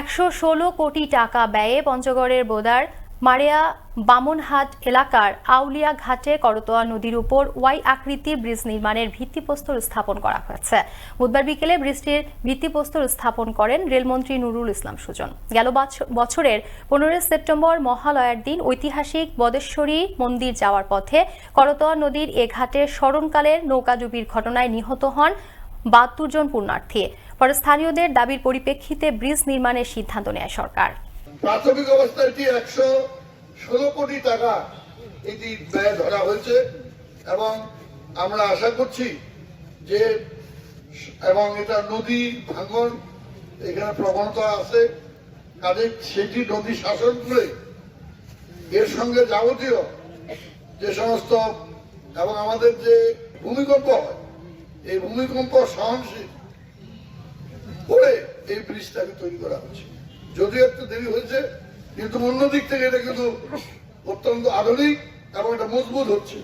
একশো ষোলো কোটি টাকা ব্যয়ে পঞ্চগড়ের বোদার মারিয়া বামনহাট এলাকার আউলিয়া ঘাটে করতোয়া নদীর উপর ওয়াই আকৃতির ব্রিজ নির্মাণের ভিত্তিপ্রস্তর স্থাপন করা হয়েছে। বুধবার বিকেলে ব্রিজটির ভিত্তিপ্রস্তর স্থাপন করেন রেলমন্ত্রী নুরুল ইসলাম সুজন। গেল বছ- বছরের পনেরোই সেপ্টেম্বর মহালয়ার দিন ঐতিহাসিক বদেশ্বরী মন্দির যাওয়ার পথে করতোয়া নদীর এ ঘাটে স্মরণকালের নৌকাডুবির ঘটনায় নিহত হন বাহাত্তর জন পুণ্যার্থী। পরে স্থানীয়দের দাবির পরিপ্রেক্ষিতে ব্রিজ নির্মাণের সিদ্ধান্ত নেয় সরকার। প্রাথমিক অবস্থায় এটি একশো ষোলো কোটি টাকা এটি ব্যয় ধরা হয়েছে এবং আমরা আশা করছি যে এবং এটা নদী ভাঙন, এখানে প্রবণতা আছে, কাজে সেটি নদী শাসন করে এর সঙ্গে যাবতীয় যে সমস্ত এবং আমাদের যে ভূমিকম্প হয়, এই ভূমিকম্প সহনশীল এই ব্রিজটাকে তৈরি করা হচ্ছে যদিও একটু দেরি হয়েছে, কিন্তু অন্য দিক থেকে এটা কিন্তু অত্যন্ত আধুনিক এবং এটা মজবুত হচ্ছে।